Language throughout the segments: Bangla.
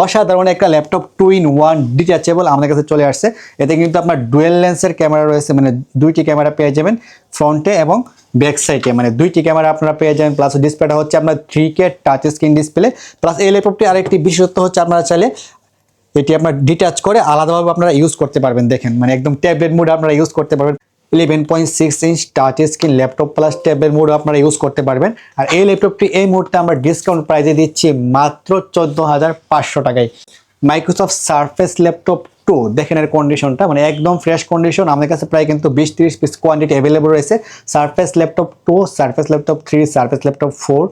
অসাধারণ একটা laptop two in one detachable আমাদের কাছে চলে আসছে। এতে কিন্তু আপনার ডুয়েল লেন্সের ক্যামেরা রয়েছে মানে দুইটি ক্যামেরা পেয়ে যাবেন ফ্রন্টে এবং ব্যাক সাইডে মানে দুইটি ক্যামেরা আপনারা পেয়ে যাবেন প্লাস ডিসপ্লেটা হচ্ছে আপনার three K touch screen display plus এই ল্যাপটপটি আরেকটি বিশেষত্ব হচ্ছে আপনারা চাইলে এটি আপনার ডিটাচ করে আলাদাভাবে আপনারা ইউজ করতে পারবেন, দেখেন। মানে একদম ট্যাবলেট মোডে আপনারা ইউজ করতে পারবেন। Eleven point six inch touch screen laptop plus tablet মোডে আপনারা ইউজ করতে পারবেন। আর এই ল্যাপটপটি এই মুহূর্তে আমরা ডিসকাউন্ট প্রাইজে দিচ্ছি মাত্র চোদ্দ হাজার পাঁচশো টাকায়। মাইক্রোসফট সারফেস ল্যাপটপ টু দেখেন এর কন্ডিশনটা মানে একদম ফ্রেশ কন্ডিশন আমাদের কাছে প্রায় কিন্তু বিশ তিরিশ পিস কোয়ান্টিটি অ্যাভেলেবল রয়েছে। Surface laptop two Surface laptop three Surface laptop four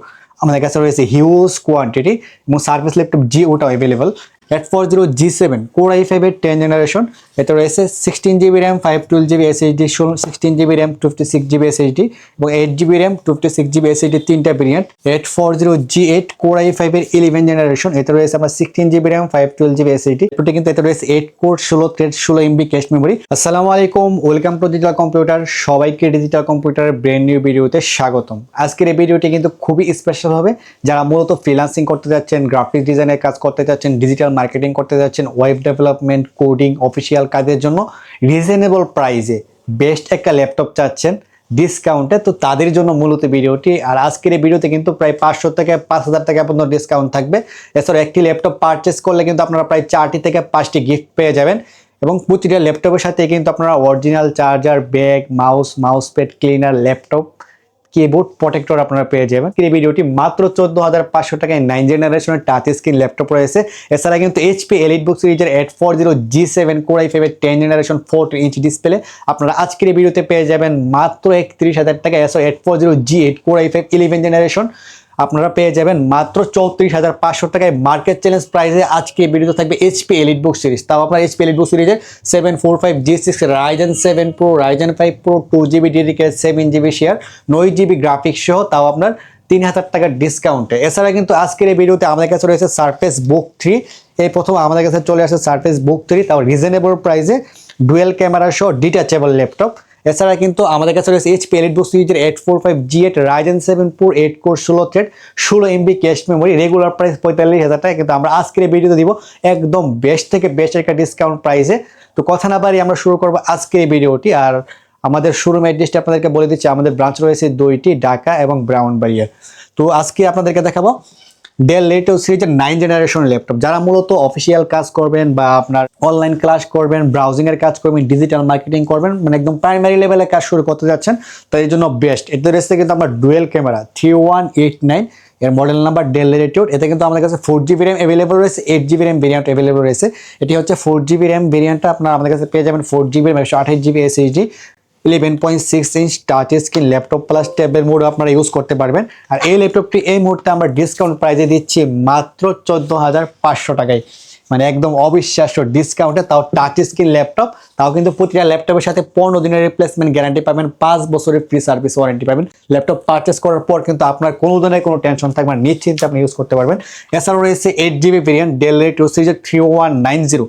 আমাদের কাছে রয়েছে হিউজ কোয়ান্টিটি এবং সার্ভিস ল্যাপটপ জি ওটাও available eight four zero G seven core i ফাইভের টেন জেনারেশন এতে রয়েছে sixteen GB RAM five twelve GB SSD ষোলো sixteen GB RAM two fifty six GB SSD এবং eight GB RAM two fifty six GB SSD তিনটা variant eight four zero G eight core i ফাইভের ইলেভেন জেনারেশন এতে রয়েছে আমার sixteen GB RAM five twelve GB SSD এটি কিন্তু এতে রয়েছে এইট কোর ষোলো থ্রেড ষোলো এমবি ক্যাশ মেমোরি আসসালামু আলাইকুম ওয়েলকাম টু ডিজিটাল কম্পিউটার সবাইকে ডিজিটাল কম্পিউটারের ব্র্যান্ড নিউ ভিডিওতে স্বাগতম। আজকের এই ভিডিওটি কিন্তু খুবই স্পেশাল হবে। যারা মূলত ফ্রিলান্সিং করতে যাচ্ছেন গ্রাফিক ডিজাইনের কাজ করতে যাচ্ছেন ডিজিটাল মার্কেটিং করতে যাচ্ছেন ওয়েব ডেভেলপমেন্ট কোডিং অফিসিয়াল কাজের জন্য রিজনেবল প্রাইসে বেস্ট একটা ল্যাপটপ চাচ্ছেন ডিসকাউন্টে তো তাদের জন্য মূলত ভিডিওটি। আর আজকের এই ভিডিওতে কিন্তু প্রায় পাঁচশো থেকে পাঁচ হাজার টাকা পর্যন্ত ডিসকাউন্ট থাকবে। এছাড়া একটি ল্যাপটপ পারচেস করলে কিন্তু আপনারা প্রায় চারটি থেকে পাঁচটি গিফট পেয়ে যাবেন। এবং প্রতিটা ল্যাপটপের সাথে কিন্তু আপনারা original charger bag mouse mouse pad cleaner laptop keyboard protector আপনারা পেয়ে যাবেন। এই ভিডিওটি মাত্র চোদ্দ হাজার পাঁচশো টাকায় নাইন জেনারেশনের টাচ স্ক্রিন ল্যাপটপ রয়েছে। এছাড়া কিন্তু এইচপি এলিট বুক সিরিজের eight four zero G seven core i ফাইভের ten generation four inch display আপনারা আজকের এই ভিডিওতে পেয়ে যাবেন মাত্র একত্রিশ হাজার টাকা এসো eight four zero G eight core i five eleven generation আপনারা পেয়ে যাবেন মাত্র চৌত্রিশ হাজার পাঁচশো টাকায় মার্কেট চ্যালেঞ্জ প্রাইসে আজকে ভিডিওতে থাকবে এইচপি এলিট বুক সিরিজ তাও আপনার এইচপি এলিট বুক সিরিজের seven four five G six Ryzen seven pro Ryzen five pro two GB dedicate seven GB share নয় জিবি গ্রাফিক্স সহ তাও আপনার তিন হাজার টাকার ডিসকাউন্টে এছাড়া কিন্তু আজকের এই ভিডিওতে আমাদের কাছে রয়েছে সারফেস বুক থ্রি এই প্রথম আমাদের কাছে চলে আসে সারফেস বুক থ্রি তাও রিজনেবল প্রাইসে ডুয়েল ক্যামেরা সহ ডিটাচেবল ল্যাপটপ এছাড়া কিন্তু আমাদের কাছে রয়েছে এইচ এলিট বুক সিরিজের eight four five G eight Ryzen seven four eight core ষোলো থ্রেড ষোলো MB cache memory regular price পঁয়তাল্লিশ হাজার টাকা। কিন্তু আমরা আজকের ভিডিওতে দিব একদম বেস্ট থেকে বেস্ট একটা ডিসকাউন্ট প্রাইসে তো কথা না বাড়ি আমরা শুরু করব আজকের এই ভিডিওটি আর আমাদের শোরুম অ্যাড্রেসটা আপনাদেরকে বলে দিচ্ছি, আমাদের ব্রাঞ্চ রয়েছে দুইটি, ঢাকা এবং ব্রাউন ব্রাউনবাড়িয়া তো আজকে আপনাদেরকে দেখাবো ডেল লেটেও সিরিজের নাইন জেনারেশন ল্যাপটপ যারা মূলত অফিসিয়াল কাজ করবেন বা আপনার অনলাইন ক্লাস করবেন ব্রাউজিং এর কাজ করবেন ডিজিটাল মার্কেটিং করবেন মানে একদম প্রাইমারি লেভেলে কাজ শুরু করতে যাচ্ছেন তাই জন্য বেস্ট এতে রয়েছে কিন্তু আমার dual camera three one eight nine এর মডেল নাম্বার ডেল লেটিউড এতে কিন্তু আমাদের কাছে ফোর জিবি র্যাম অ্যাভেলেবল রয়েছে eight GB RAM variant available রয়েছে। এটি হচ্ছে ফোর জিবি র্যাম ভেরিয়েন্টটা আপনার আমাদের কাছে পেয়ে যাবেন ফোর জিবি র্যাম একশো আঠাশ GB SSD eleven point six inch touch screen laptop plus ট্যাবের মোড আপনারা ইউজ করতে পারবেন। আর এই ল্যাপটপটি এই মুহূর্তে আমরা ডিসকাউন্ট প্রাইজে দিচ্ছি মাত্র চোদ্দ হাজার পাঁচশো টাকায়। মানে একদম অবিশ্বাস্য ডিসকাউন্টে তাও টাচ স্ক্রিন ল্যাপটপ তাও কিন্তু প্রতিটা ল্যাপটপের সাথে পনেরো দিনের রিপ্লেসমেন্ট গ্যারান্টি পাবেন, পাঁচ বছরের ফ্রি সার্ভিস ওয়ারেন্টি পাবেন। ল্যাপটপ পারচেস করার পর কিন্তু আপনার কোনো ধরনের কোনো টেনশন থাকবে না, নিশ্চিন্তে আপনি ইউজ করতে পারবেন। এছাড়াও রয়েছে এইট জিবি ভেরিয়েন্ট ডেল রেট সিরিজের three one nine zero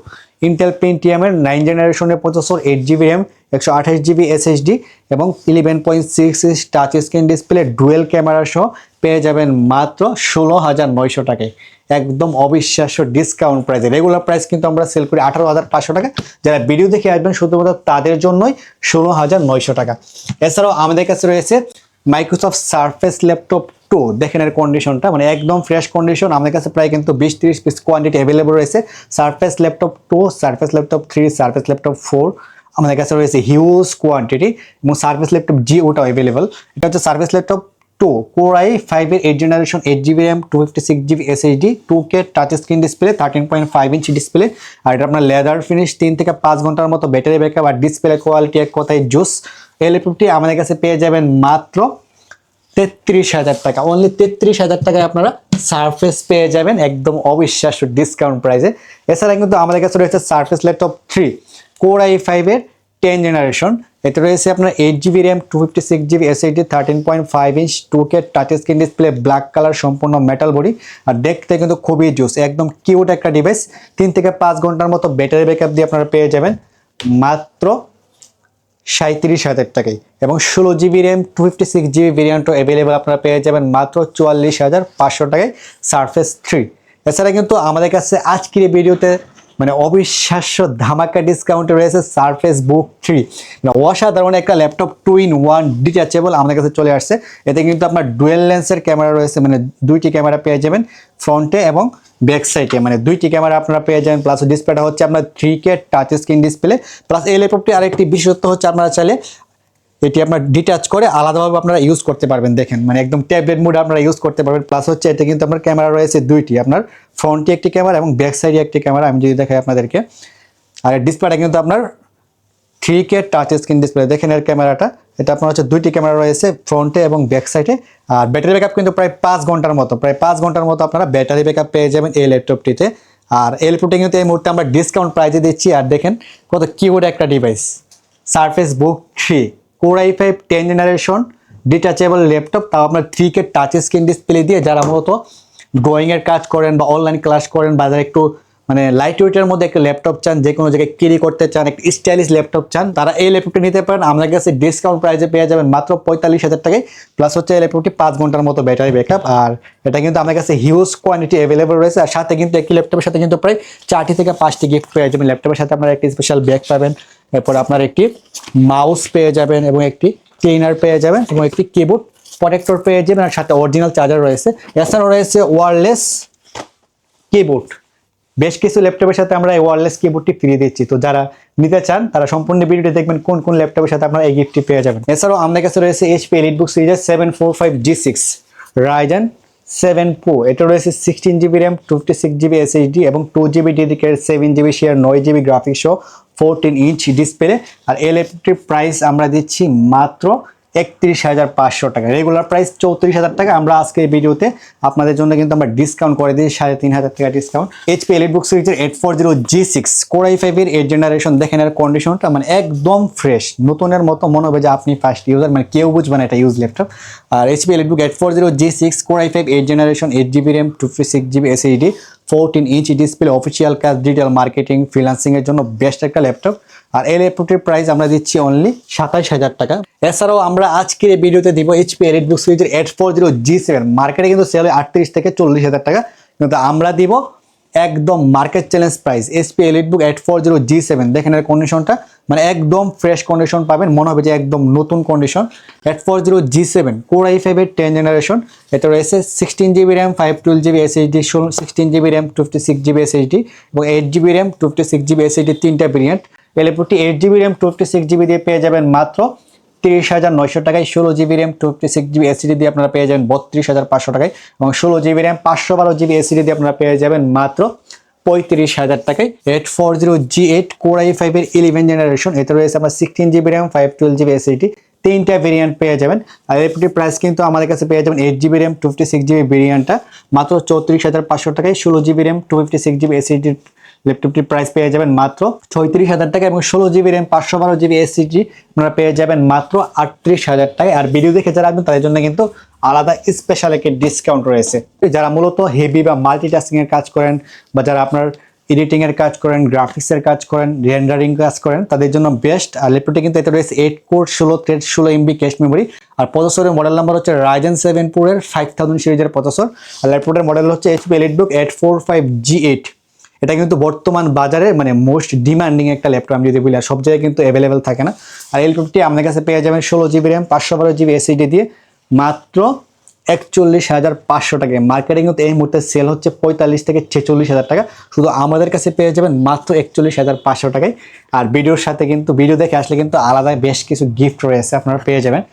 Intel পেন্টিয়ামের nine জেনারেশনের প্রসেসর এইট জিবি র্যাম একশো আঠাশ জিবি এসএসডি এবং eleven point six inch touch screen display dual camera সহ পেয়ে যাবেন মাত্র ষোলো হাজার নয়শো টাকায়। একদম অবিশ্বাস্য ডিসকাউন্ট প্রাইসে রেগুলার প্রাইস কিন্তু আমরা সেল করি আঠারো হাজার পাঁচশো টাকা। যারা ভিডিও দেখে আসবেন, শুধুমাত্র তাদের জন্যই ষোলো হাজার নয়শো টাকা। এছাড়াও আমাদের কাছে রয়েছে মাইক্রোসফট সারফেস ল্যাপটপ টু দেখেন এর কন্ডিশনটা মানে একদম ফ্রেশ কন্ডিশন আমাদের কাছে প্রায় কিন্তু বিশ তিরিশ পিস কোয়ান্টিটি অ্যাভেলেবল রয়েছে। Surface laptop two surface laptop three surface laptop four আমাদের কাছে রয়েছে হিউজ কোয়ান্টিটি এবং সার্ভিস ল্যাপটপ জি ওটাও অ্যাভেলেবল এটা হচ্ছে surface laptop two core i ফাইভের eight generation eight GB RAM two fifty six GB SSD two K touch screen display thirteen point five inch display আর এটা আপনার লেদার ফিনিশ তিন থেকে পাঁচ ঘণ্টার মতো ব্যাটারি ব্যাকআপ আর ডিসপ্লে কোয়ালিটি এক কথায় জুস এই ল্যাপটপটি আমাদের কাছে পেয়ে যাবেন মাত্র তেত্রিশ হাজার টাকা। অনলি তেত্রিশ হাজার টাকায় আপনারা সারফেস পেয়ে যাবেন একদম অবিশ্বাস্য ডিসকাউন্ট প্রাইসে এছাড়া কিন্তু আমাদের কাছে রয়েছে surface laptop three core i ফাইভের টেন জেনারেশন এতে রয়েছে আপনার eight GB RAM two fifty six GB SSD thirteen point five inch two K touch screen display black colour সম্পূর্ণ মেটাল বডি আর দেখতে কিন্তু খুবই জুস একদম কিউট একটা ডিভাইস তিন থেকে পাঁচ ঘণ্টার মতো ব্যাটারি ব্যাকআপ দিয়ে আপনারা পেয়ে যাবেন। মাত্র সাঁত্রিশ হাজার টাকায়। এবং ষোলো GB RAM two fifty six GB ভেরিয়েন্টও available আপনারা পেয়ে যাবেন মাত্র চুয়াল্লিশ হাজার পাঁচশো টাকায় সারফেস থ্রি এছাড়া কিন্তু আমাদের কাছে আজকের ভিডিওতে মানে অবিশ্বাস্য ধামাকা ডিসকাউন্টে রয়েছে সারফেস বুক থ্রি মানে অসাধারণ একটা laptop two in one detachable আমাদের কাছে চলে আসছে। এতে কিন্তু আপনার ডুয়েল লেন্সের ক্যামেরা রয়েছে মানে দুইটি ক্যামেরা পেয়ে যাবেন ফ্রন্টে এবং ব্যাক সাইডে মানে দুইটি ক্যামেরা আপনারা পেয়ে যাবেন প্লাস ডিসপ্লেটা হচ্ছে আপনার three K touch screen display plus এই ল্যাপটপটি আরেকটি বিশেষত্ব হচ্ছে আপনারা চাইলে এটি আপনার ডিটাচ করে আলাদাভাবে আপনারা ইউজ করতে পারবেন, দেখেন। মানে একদম ট্যাবলেট মোডে আপনারা ইউজ করতে পারবেন। প্লাস হচ্ছে এটা কিন্তু আপনার ক্যামেরা রয়েছে দুইটি, আপনার ফ্রন্টে একটি ক্যামেরা এবং ব্যাক সাইডে একটি ক্যামেরা আমি যদি দেখাই আপনাদেরকে। আর ডিসপ্লেটা কিন্তু আপনার three K touch screen display দেখেন এর ক্যামেরাটা এটা আপনার হচ্ছে দুইটি ক্যামেরা রয়েছে ফ্রন্টে এবং ব্যাক সাইডে আর ব্যাটারি ব্যাকআপ কিন্তু প্রায় পাঁচ ঘণ্টার মতো, প্রায় পাঁচ ঘণ্টার মতো আপনারা ব্যাটারি ব্যাকআপ পেয়ে যাবেন এই ল্যাপটপটিতে আর এই ল্যাপটপটি কিন্তু এই মুহূর্তে আমরা ডিসকাউন্ট প্রাইজে দিচ্ছি। আর দেখেন কত কিউড একটা device surface book three core i five ten generation detachable laptop তাও আপনার three K touch screen display দিয়ে যারা মূলত ড্রয়িংয়ের কাজ করেন বা অনলাইন ক্লাস করেন বা যারা একটু মানে লাইট ওয়েটের মধ্যে একটা ল্যাপটপ চান, যে কোনো জায়গায় ক্যারি করতে চান, একটা স্টাইলিশ ল্যাপটপ চান, তারা এই ল্যাপটপটি নিতে পারেন। আমাদের কাছে ডিসকাউন্ট প্রাইসে পেয়ে যাবেন মাত্র পঁয়তাল্লিশ হাজার টাকায়। প্লাস হচ্ছে এই ল্যাপটপটি পাঁচ ঘণ্টার মতো ব্যাটারি ব্যাকআপ আর এটা কিন্তু আমাদের কাছে হিউজ কোয়ান্টিটি অ্যাভেলেবল রয়েছে। আর সাথে কিন্তু একটি ল্যাপটপের সাথে কিন্তু প্রায় চারটি থেকে পাঁচটি গিফট পেয়ে যাবেন। ল্যাপটপের সাথে আপনারা একটি স্পেশাল ব্যাগ পাবেন। এরপর আপনার একটি মাউস পেয়ে যাবেন এবং একটি ক্লিনার পেয়ে যাবেন এবং একটি কিবোর্ড প্রোটেক্টর পেয়ে যাবেন আর সাথে অরিজিনাল চার্জার রয়েছে। এছাড়াও রয়েছে ওয়ারলেস কিবোর্ড বেশ কিছু ল্যাপটপের সাথে আমরা এই ওয়ারলেস কিবোর্ডটি ফিরিয়ে দিচ্ছি। তো যারা নিতে চান, তারা সম্পূর্ণ ভিডিওটি দেখবেন কোন কোন ল্যাপটপের সাথে আপনারা এই গিফটটি পেয়ে যাবেন। এছাড়াও আমাদের কাছে রয়েছে এইচপি এলিটবুক সিরিজের seven four five G six Ryzen seven pro এটা রয়েছে sixteen GB RAM fifty six GB SSD এবং two GB dedicated seven GB share নয় জিবি গ্রাফিক্স সহ ফোরটিন ইঞ্চ ডিসপ্লে আর ল্যাপটপটির প্রাইস আমরা দিচ্ছি মাত্র একত্রিশ হাজার পাঁচশো টাকা। রেগুলার প্রাইস চৌত্রিশ হাজার টাকা। আমরা আজকে এই ভিডিওতে আপনাদের জন্য কিন্তু আমরা ডিসকাউন্ট করে দিই সাড়ে তিন হাজার টাকা ডিসকাউন্ট এইচপি এলিট বুক সিরিজের eight four zero G six core i ফাইভের এইট জেনারেশন দেখেন এর কন্ডিশনটা মানে একদম ফ্রেশ নতুনের মতো মনে হবে যে আপনি ফার্স্ট ইউজার মানে কেউ বুঝবে না এটা use laptop R HP elite book eight four zero G six core i five eight generation eight GB RAM two six GB SSD fourteen inch display official কাজ ডিজিটাল মার্কেটিং ফ্রিলান্সিংয়ের জন্য বেস্ট একটা ল্যাপটপ আর এই ল্যাপটপটির প্রাইস আমরা দিচ্ছি অনলি সাতাশ হাজার টাকা। এছাড়াও আমরা আজকের এই ভিডিওতে দিব এইচপি এলিট বুক সিরিজের eight four zero G seven মার্কেটে কিন্তু সেল আটত্রিশ থেকে চল্লিশ হাজার টাকা। কিন্তু আমরা দিব একদম market challenge price HP elite book eight four zero G seven দেখেন এর কন্ডিশনটা মানে একদম ফ্রেশ কন্ডিশন পাবেন। মনে হবে যে একদম নতুন condition eight four zero G seven core i ফাইভের টেন জেনারেশন এটা রয়েছে sixteen GB RAM five twelve GB SSD ষোলো sixteen GB RAM fifty six GB SSD এবং eight GB RAM fifty six GB SSD তিনটা variant এলেপুটি eight GB RAM fifty six GB দিয়ে পেয়ে যাবেন মাত্র তিরিশ হাজার নয়শো টাকায় ষোলো GB RAM, two fifty six GB SSD দিয়ে আপনারা পেয়ে যাবেন বত্রিশ হাজার পাঁচশো টাকায় এবং ষোলো জিবি র্যাম, পাঁচশো বারো জিবি এসিডি দিয়ে আপনারা পেয়ে যাবেন মাত্র পঁয়ত্রিশ হাজার টাকায়। Eight four zero G eight core i ফাইভের ইলেভেন জেনারেশন এতে রয়েছে আপনার sixteen GB RAM five twelve GB SSD তিনটা ভেরিয়েন্ট পেয়ে যাবেন। আর এলপিটির প্রাইস কিন্তু আমাদের কাছে পেয়ে যাবেন eight GB RAM, two fifty six GB ভেরিয়েন্টটা মাত্র চৌত্রিশ হাজার পাঁচশো টাকায় ষোলো GB RAM, two fifty six GB এসিডির ল্যাপটপটির প্রাইস পেয়ে যাবেন মাত্র ছয়ত্রিশ হাজার টাকা এবং ষোলো জিবি র্যাম পাঁচশো বারো জিবি এসিজি আপনারা পেয়ে যাবেন মাত্র আটত্রিশ হাজার টাকায় আর ভিডিও দেখে যারা আসবেন তাদের জন্য কিন্তু আলাদা স্পেশাল একটি ডিসকাউন্ট রয়েছে। যারা মূলত হেভি বা মাল্টিটাস্কিং এর কাজ করেন বা যারা আপনার এডিটিংয়ের কাজ করেন গ্রাফিক্সের কাজ করেন রেন্ডারিং কাজ করেন, তাদের জন্য বেস্ট আর ল্যাপটপটি কিন্তু এতে রয়েছে এইট কোর ষোলো থ্রেড ষোলো এমবি ক্যাশ মেমোরি আর প্রসেসরের মডেল নাম্বার হচ্ছে রাইজেন সেভেন প্রোয়ের ফাইভ থাউজেন্ড সিরিজের প্রসেসর আর ল্যাপটপের মডেল হচ্ছে HP EliteBook eight four five G eight এটা কিন্তু বর্তমান বাজারে মানে মোস্ট ডিমান্ডিং একটা ল্যাপটপ আমি যদি বলি, আর সব জায়গায় কিন্তু অ্যাভেলেবেল থাকে না। আর এই ল্যাপটপটি আপনার কাছে পেয়ে যাবেন ষোলো জিবি র্যাম পাঁচশো বারো জিবি এসিডি দিয়ে, মাত্র একচল্লিশ হাজার পাঁচশো টাকায়। মার্কেটিং কিন্তু এই মুহূর্তে সেল হচ্ছে পঁয়তাল্লিশ থেকে ছেচল্লিশ হাজার টাকা। শুধু আমাদের কাছে পেয়ে যাবেন মাত্র একচল্লিশ হাজার পাঁচশো টাকায়। আর ভিডিওর সাথে কিন্তু ভিডিও দেখে আসলে কিন্তু আলাদা বেশ কিছু গিফট রয়েছে আপনারা পেয়ে যাবেন।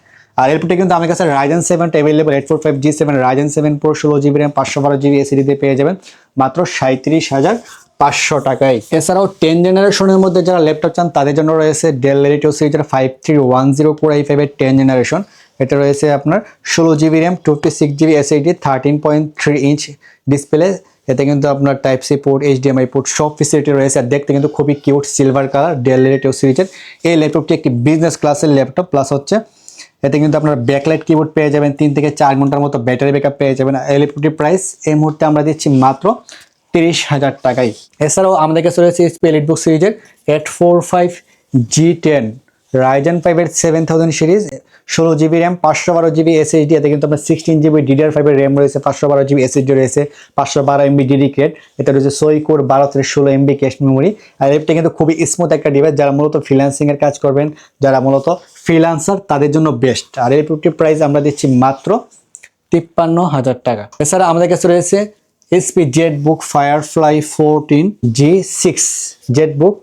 আর এরপরে কিন্তু আমার কাছে Ryzen seven available eight four five G seven Ryzen seven pro ষোলো জিবি র্যাম পাঁচশো বারো জিবি এসিডি দিয়ে পেয়ে যাবেন। মাত্র সাঁত্রিশ হাজার পাঁচশো টাকায়। এছাড়াও টেন জেনারেশনের মধ্যে যারা ল্যাপটপ চান, তাদের জন্য রয়েছে ডেল লেরিটো সিরিজের five three one zero four i ফাইভের টেন জেনারেশন এটা রয়েছে আপনার ষোলো GB RAM fifty six GB SSD thirteen point three inch display এতে কিন্তু আপনার type C port HDMI port সব ফেসিলিটি রয়েছে। আর দেখতে কিন্তু খুবই কিউট সিলভার কালার ডেল লেরিটো সিরিজের এই ল্যাপটপটি একটি বিজনেস ক্লাসের ল্যাপটপ প্লাস হচ্ছে এতে কিন্তু আপনার ব্যাকলাইট কিবোর্ড পেয়ে যাবেন তিন থেকে চার ঘণ্টার মতো ব্যাটারি ব্যাকআপ পেয়ে যাবেন। ল্যাপটপটির প্রাইস এই মুহূর্তে আমরা দিচ্ছি মাত্র তিরিশ হাজার টাকায়। এছাড়াও আমাদের কাছে রয়েছে এইচপি এলিটবুক সিরিজের eight four five G ten Ryzen ফাইভের সেভেন থাউজেন্ড সিরিজ ষোলো জিবি র্যাম পাঁচশো বারো জিবি এসএসডি এতে কিন্তু আপনার সিক্সটিন জিবি ডিডিআর ফাইভের র্যাম রয়েছে, পাঁচশো বারো জিবি এসএসডি রয়েছে, পাঁচশো বারো এমবি ডিডিকেট এটা রয়েছে সোই কোর, বারো থেকে ষোলো এমবি ক্যাশ মেমোরি আর এটা কিন্তু খুবই স্মুথ একটা ডিভাইস যারা মূলত ফ্রিল্যান্সিং এর কাজ করবেন, যারা মূলত ফ্রিল্যান্সার তাদের জন্য বেস্ট আর এই প্রোডাক্টের প্রাইস আমরা দিচ্ছি মাত্র তিপ্পান্ন হাজার টাকা। এছাড়া আমাদের কাছে রয়েছে HP Z book Firefly fourteen G six Z book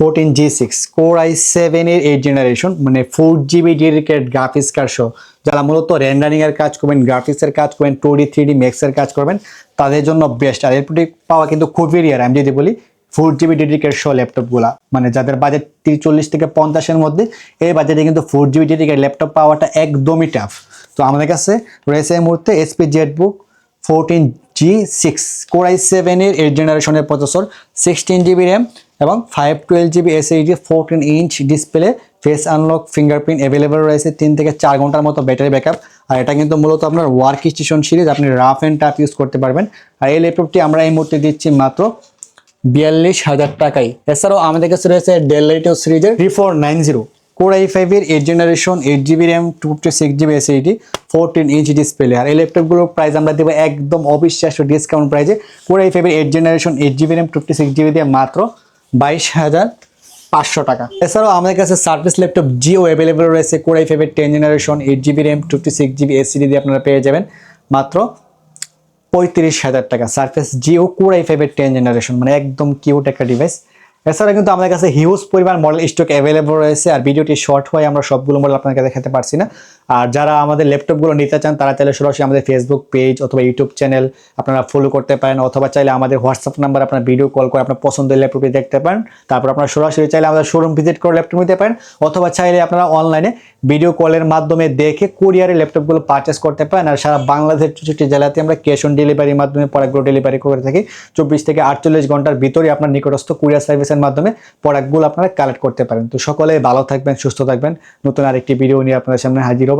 fourteen G six core i seven এর এইট জেনারেশন মানে ফোর জিবি গ্রাফিক্স কার্ড সহ যারা মূলত রেন্ডারিং এর কাজ করবেন গ্রাফিক্স এর কাজ করবেন টু ডি থ্রি ডি কাজ করবেন, তাদের জন্য বেস্ট আর এর পাওয়া কিন্তু খুবই রিয়ার আমি যদি বলি ফোর জিবি সহ ল্যাপটপগুলা মানে যাদের বাজেট চল্লিশ থেকে পঞ্চাশের মধ্যে, এই বাজেটে কিন্তু ফোর জিবি ল্যাপটপ পাওয়াটা একদমই টাফ তো আমাদের কাছে রয়েছে এই মুহূর্তে HP Z book fourteen G six core i সেভেনের এইট জেনারেশনের প্রসেসর সিক্সটিন জিবি র্যাম এবং five twelve GB SSD fourteen inch display face unlock fingerprint available রয়েছে, তিন থেকে চার ঘণ্টার মতো ব্যাটারি ব্যাকআপ আর এটা কিন্তু মূলত আপনার ওয়ার্ক স্টেশন সিরিজ আপনি রাফ অ্যান্ড টাফ ইউজ করতে পারবেন। আর এই ল্যাপটপটি আমরা এই মুহূর্তে দিচ্ছি মাত্র বিয়াল্লিশ হাজার টাকাই এছাড়াও আমাদের কাছে রয়েছে ডেল লেটো সিরিজের three four nine zero core i ফাইভের eight generation eight GB RAM two fifty six GB SSD fourteen inch display আর এই ল্যাপটপগুলোর প্রাইস আমরা দেবো একদম অবিশ্বাস্য ডিসকাউন্ট প্রাইসে কোর আই ফাইভের eight generation eight GB RAM two fifty six GB দিয়ে মাত্র বাইশ হাজার পাঁচশো টাকা। এছাড়াও আমাদের কাছে সার্ভিস ল্যাপটপ জিও অ্যাভেলেবল রয়েছে কোর আই ফাইভের ten generation eight GB RAM fifty six GB SSD দিয়ে আপনারা পেয়ে যাবেন। মাত্র পঁয়ত্রিশ হাজার টাকা। সার্ফেস জিও কোর আই ফাইভের টেন জেনারেশন মানে একদম কিউট একটা ডিভাইস এছাড়া কিন্তু আমাদের কাছে হিউজ পরিমাণ মডেল স্টক অ্যাভেলেবল রয়েছে, আর ভিডিওটি শর্ট হয়ে আমরা সবগুলো মডেল আপনাকে দেখাতে পারছি না। আর যারা আমাদের ল্যাপটপগুলো নিতে চান, তারা চাইলে সরাসরি আমাদের ফেসবুক পেজ অথবা ইউটিউব চ্যানেল আপনারা ফলো করতে পারেন, অথবা চাইলে আমাদের হোয়াটসঅ্যাপ নাম্বার আপনার ভিডিও কল করে আপনার পছন্দের ল্যাপটপটি দেখতে পারেন। তারপর আপনারা সরাসরি চাইলে আমাদের শোরুম ভিজিট করে ল্যাপটপ নিতে পারেন, অথবা চাইলে আপনারা অনলাইনে ভিডিও কলের মাধ্যমে দেখে কুরিয়ারে ল্যাপটপগুলো পারচেস করতে পারেন। আর সারা বাংলাদেশের চৌষট্টি জেলাতে আমরা ক্যাশ অন ডেলিভারির মাধ্যমে প্রোডাক্টগুলো ডেলিভারি করে থাকি। চব্বিশ থেকে আটচল্লিশ ঘণ্টার ভিতরে আপনার নিকটস্থ কুরিয়ার সার্ভিসের মাধ্যমে প্রোডাক্টগুলো আপনারা কালেক্ট করতে পারেন। তো সকলে ভালো থাকবেন, সুস্থ থাকবেন। নতুন আরেকটি ভিডিও নিয়ে আপনাদের সামনে হাজির হব।